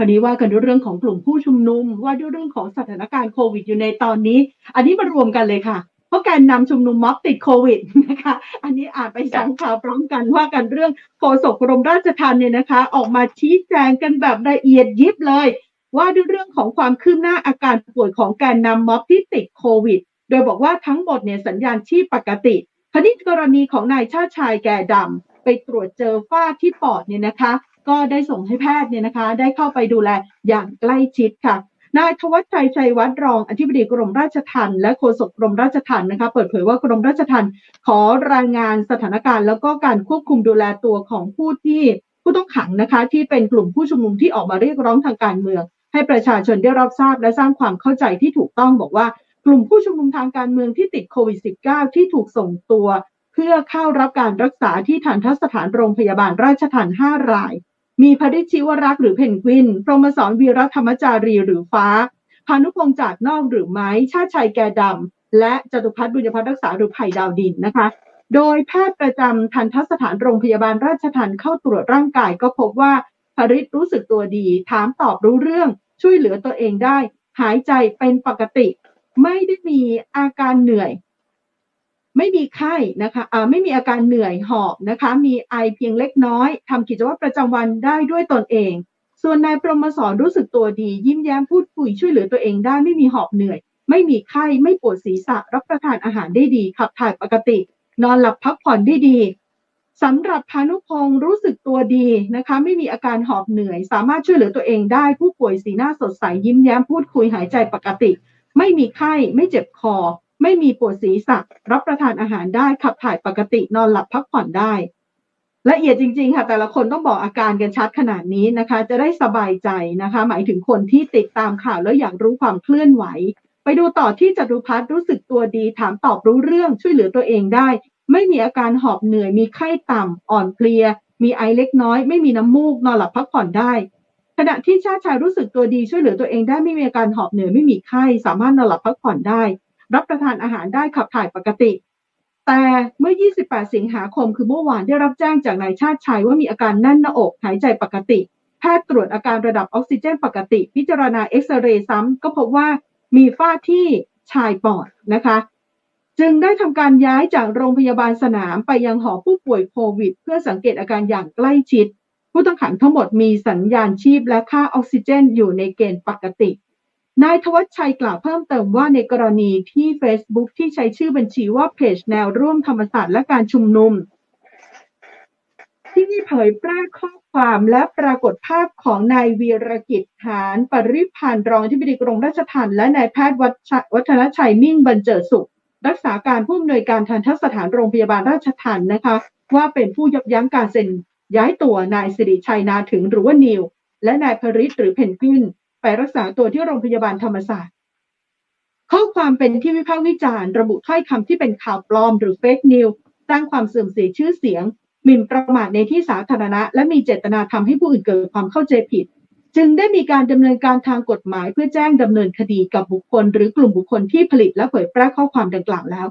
คราวนี้ว่ากันด้วยเรื่องของกลุ่มผู้ชุมนุม ว่าด้วยเรื่องของสถานการณ์โควิดอยู่ในตอนนี้ อันนี้มารวมกันเลยค่ะ เพราะการนำชุมนุมม็อบติดโควิดนะคะ อันนี้อ่านไปสองข่าวพร้อมกันว่ากันเรื่องโฆษกกรมราชทัณฑ์เนี่ยนะคะ ออกมาชี้แจงกันแบบละเอียดยิบเลย ว่าด้วยเรื่องของความคืบหน้าอาการป่วยของแกนนำม็อบที่ติดโควิด โดยบอกว่าทั้งหมดเนี่ยสัญญาณชีพปกติคราวนี้กรณีของนายชาติชายแก่ดำไปตรวจเจอฝ้าที่ปอดเนี่ยนะคะ ก็ได้ส่งให้แพทย์เนี่ยนะคะ ได้เข้าไปดูแลอย่างใกล้ชิดค่ะนายทวัชชัยชัยวัฒรองอธิบดีกรมราชทัณฑ์และโฆษกกรมราชทัณฑ์นะคะเปิดเผยว่ากรมราชทัณฑ์ขอรายงานสถานการณ์ แล้วก็การควบคุมดูแลตัวของผู้ที่ผู้ต้องขังนะคะที่เป็นกลุ่มผู้ชุมนุมที่ออกมาเรียกร้องทางการเมือง ให้ประชาชนได้รับทราบและสร้างความเข้าใจที่ถูกต้องบอกว่า กลุ่มผู้ชุมนุมทางการเมืองที่ติดโควิด -19 ที่ถูกส่งตัว เพื่อเข้ารับการรักษาที่ทันทสถานโรงพยาบาลราชทัณฑ์5ราย มีพริชิวรักษ์หรือเพนกวิน พรหมสอนวีรธรรมจารีหรือฟ้า พานุพงษ์จากนอกหรือไม้ ชาติชัยแกดำและจตุพัฒน์บุญญพัฒน์รักษาหรือไผ่ดาวดินนะคะ โดยแพทย์ประจำทันทสถานโรงพยาบาลราชทัณฑ์เข้าตรวจร่างกายก็พบว่าพริชรู้สึกตัวดี ถามตอบรู้เรื่อง ช่วยเหลือตัวเองได้ หายใจเป็นปกติ ไม่ได้มีอาการเหนื่อย ไม่มีไข้นะคะอ่าไม่มีอาการเหนื่อยหอบนะคะ มีไอเพียงเล็กน้อยทำกิจวัตรประจำวันได้ด้วยตนเอง ส่วนนายพรหมสอนรู้สึกตัวดี ยิ้มแย้มพูดคุยช่วยเหลือตัวเองได้ไม่มีหอบเหนื่อย ไม่มีไข้ไม่ปวดศีรษะรับประทานอาหารได้ดีขับถ่ายปกติ นอนหลับพักผ่อนได้ดีสำหรับพานุพงศ์รู้สึกตัวดีนะคะ ไม่มีอาการหอบเหนื่อย สามารถช่วยเหลือตัวเองได้ผู้ป่วยสีหน้าสดใสยิ้มแย้มพูดคุยหายใจปกติ ไม่มีไข้ไม่เจ็บคอ ไม่มีปวดศีรษะรับประทานอาหารได้ขับถ่ายปกตินอนหลับพักผ่อนได้ ละเอียดจริง ๆ ค่ะ แต่ละคนต้องบอกอาการกันชัดขนาดนี้นะคะ จะได้สบายใจนะคะ หมายถึงคนที่ติดตามข่าวแล้วอยากรู้ความเคลื่อนไหว ไปดูต่อที่จตุพัฒน์รู้สึกตัวดี ถามตอบรู้เรื่องช่วยเหลือตัวเองได้ ไม่มีอาการหอบเหนื่อย มีไข้ต่ำอ่อนเพลีย มีไอเล็กน้อย ไม่มีน้ำมูกนอนหลับพักผ่อนได้ขณะที่ชาติชายรู้สึกตัวดีช่วยเหลือตัวเองได้ไม่มีอาการหอบเหนื่อยไม่มีไข้สามารถนอนหลับพักผ่อนได้ รับประทานอาหารได้ขับถ่ายปกติ แต่เมื่อ 28 สิงหาคมคือเมื่อวานได้รับแจ้งจากนายชาติชัยว่ามีอาการแน่นหน้าอกหายใจปกติ แพทย์ตรวจอาการระดับออกซิเจนปกติ พิจารณาเอ็กซเรย์ซ้ำก็พบว่ามีฝ้าที่ชายปอดนะคะ จึงได้ทำการย้ายจากโรงพยาบาลสนามไปยังหอผู้ป่วยโควิด เพื่อสังเกตอาการอย่างใกล้ชิด ผู้ต้องขังทั้งหมดมีสัญญาณชีพและค่าออกซิเจนอยู่ในเกณฑ์ปกติ นายทวัชชัยกล่าวเพิ่มเติมว่าในกรณีที่ Facebook ที่ใช้ชื่อบัญชีว่าเพจแนวร่วมธรรมศาสตร์และการชุมนุม ที่เผยแพร่ข้อความและปรากฏภาพของนายวีรกิจฐานปริพันธ์รองที่ปดีกรมราชทัณฑ์และนายแพทย์วัฒนชัยมิ่งบรรเจิดสุข รักษาการผู้อำนวยการทันทสถานโรงพยาบาลราชทัณฑ์นะคะ ว่าเป็นผู้ยับยั้งการเซ็นย้ายตัวนายสิริชัยนาถึงหรือว่านิว และนายพริตหรือเพนกวิน รักษาตัวที่โรงพยาบาลธรรมศาสตร์ ข้อความเป็นที่วิพากษ์วิจารณ์ระบุถ้อยคำที่เป็นข่าวปลอมหรือเฟกนิวสร้างความเสื่อมเสียชื่อเสียงหมิ่นประมาทในที่สาธารณะ และมีเจตนาทำให้ผู้อื่นเกิดความเข้าใจผิด จึงได้มีการดำเนินการทางกฎหมายเพื่อแจ้งดำเนินคดีกับบุคคล หรือกลุ่มบุคคลที่ผลิตและเผยแพร่ข้อความดังกล่าวแล้ว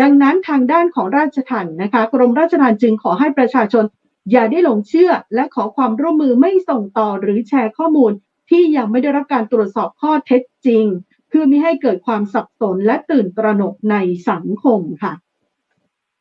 ดังนั้นทางด้านของราชทัณฑ์นะคะ กรมราชทัณฑ์จึงขอให้ประชาชน อย่าได้หลงเชื่อและขอความร่วมมือไม่ส่งต่อหรือแชร์ข้อมูล ที่ยังไม่ได้รับการตรวจสอบข้อเท็จจริง เพื่อไม่ให้เกิดความสับสนและตื่นตระหนกในสังคมค่ะ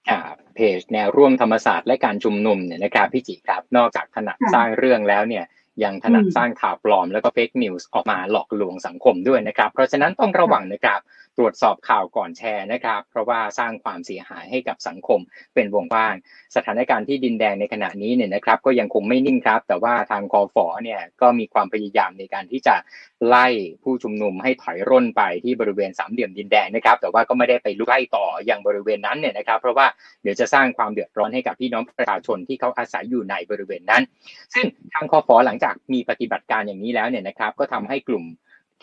ครับเพจแนวร่วมธรรมศาสตร์และการชุมนุมเนี่ยนะครับพี่จิครับ นอกจากถนัดค่ะสร้างเรื่องแล้วเนี่ยยังถนัดอืมสร้างข่าวปลอมแล้วก็เฟกนิวส์ออกมาหลอกลวงสังคมด้วยนะครับ เพราะฉะนั้นต้องระวังนะครับ ตรวจสอบข่าวก่อนแชร์นะครับ เพราะว่าสร้างความเสียหายให้กับสังคมเป็นวงกว้าง สถานการณ์ที่ดินแดงในขณะนี้เนี่ยนะครับ ก็ยังคงไม่นิ่งครับ แต่ว่าทางคอฟอเนี่ยก็มีความพยายามในการที่จะไล่ผู้ชุมนุมให้ถอยร่นไปที่บริเวณสามเหลี่ยมดินแดงนะครับ แต่ว่าก็ไม่ได้ไปลุกไล่ต่อยังบริเวณนั้นเนี่ยนะครับ เพราะว่าเดี๋ยวจะสร้างความเดือดร้อนให้กับพี่น้องประชาชนที่เขาอาศัยอยู่ในบริเวณนั้น ซึ่งทางคอฟอหลังจากมีปฏิบัติการอย่างนี้แล้วเนี่ยนะครับ ก็ทำให้กลุ่ม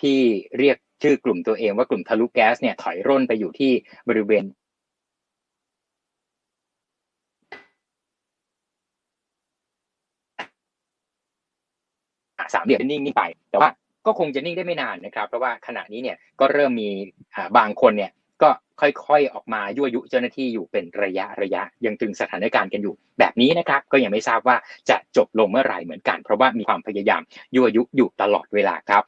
ที่เรียก ชื่อกลุ่มตัวเองว่ากลุ่มทะลุแก๊สเนี่ยถอยร่นไปอยู่ที่บริเวณสามเหลี่ยมนิ่งๆไป แต่ว่าก็คงจะนิ่งได้ไม่นานนะครับ เพราะว่าขณะนี้เนี่ยก็เริ่มมีบางคนเนี่ยก็ค่อยๆออกมายั่วยุเจ้าหน้าที่อยู่เป็นระยะระยะ ยังตึงสถานการณ์กันอยู่ แบบนี้นะครับ ก็ยังไม่ทราบว่าจะจบลงเมื่อไหร่เหมือนกัน เพราะว่ามีความพยายามยั่วยุอยู่ตลอดเวลาครับ